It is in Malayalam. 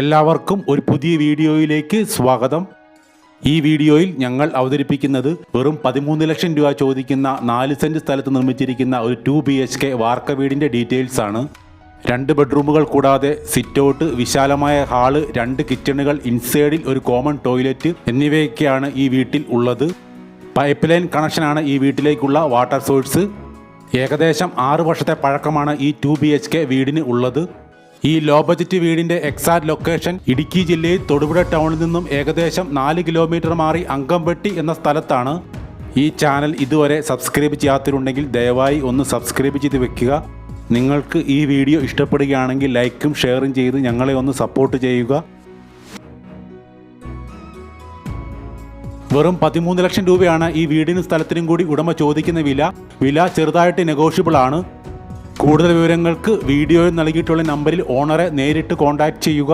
എല്ലാവർക്കും ഒരു പുതിയ വീഡിയോയിലേക്ക് സ്വാഗതം. ഈ വീഡിയോയിൽ ഞങ്ങൾ അവതരിപ്പിക്കുന്നത് വെറും പതിമൂന്ന് ലക്ഷം രൂപ ചോദിക്കുന്ന നാല് സെന്റ് സ്ഥലത്ത് നിർമ്മിച്ചിരിക്കുന്ന ഒരു ടു ബി എച്ച് കെ വാർക്ക വീടിന്റെ ഡീറ്റെയിൽസ് ആണ്. രണ്ട് ബെഡ്റൂമുകൾ കൂടാതെ സിറ്റൗട്ട് വിശാലമായ ഹാൾ രണ്ട് കിച്ചണുകൾ ഇൻസൈഡിൽ ഒരു കോമൺ ടോയ്ലറ്റ് എന്നിവയൊക്കെയാണ് ഈ വീട്ടിൽ ഉള്ളത്. പൈപ്പ് ലൈൻ കണക്ഷനാണ് ഈ വീട്ടിലേക്കുള്ള വാട്ടർ സോഴ്സ്. ഏകദേശം ആറ് വർഷത്തെ പഴക്കമാണ് ഈ ടു ബി എച്ച് കെ വീടിന് ഉള്ളത്. ഈ ലോ ബജറ്റ് വീടിന്റെ എക്സാക്ട് ലൊക്കേഷൻ ഇടുക്കി ജില്ലയിൽ തൊടുപുഴ ടൗണിൽ നിന്നും ഏകദേശം നാല് കിലോമീറ്റർ മാറി അങ്കംപെട്ടി എന്ന സ്ഥലത്താണ് ഈ ചാനൽ ഇതുവരെ സബ്സ്ക്രൈബ് ചെയ്യാത്തവരുണ്ടെങ്കിൽ ദയവായി ഒന്ന് സബ്സ്ക്രൈബ് ചെയ്ത് വെക്കുക. നിങ്ങൾക്ക് ഈ വീഡിയോ ഇഷ്ടപ്പെടുകയാണെങ്കിൽ ലൈക്കും ഷെയറും ചെയ്ത് ഞങ്ങളെ ഒന്ന് സപ്പോർട്ട് ചെയ്യുക. വെറും പതിമൂന്ന് ലക്ഷം രൂപയാണ് ഈ വീടിനും സ്ഥലത്തിനും കൂടി ഉടമ ചോദിക്കുന്ന വില. വില ചെറുതായിട്ട് നെഗോഷ്യബിൾ ആണ്. കൂടുതൽ വിവരങ്ങൾക്ക് വീഡിയോയിൽ നൽകിയിട്ടുള്ള നമ്പറിൽ ഓണറെ നേരിട്ട് കോൺടാക്റ്റ് ചെയ്യുക.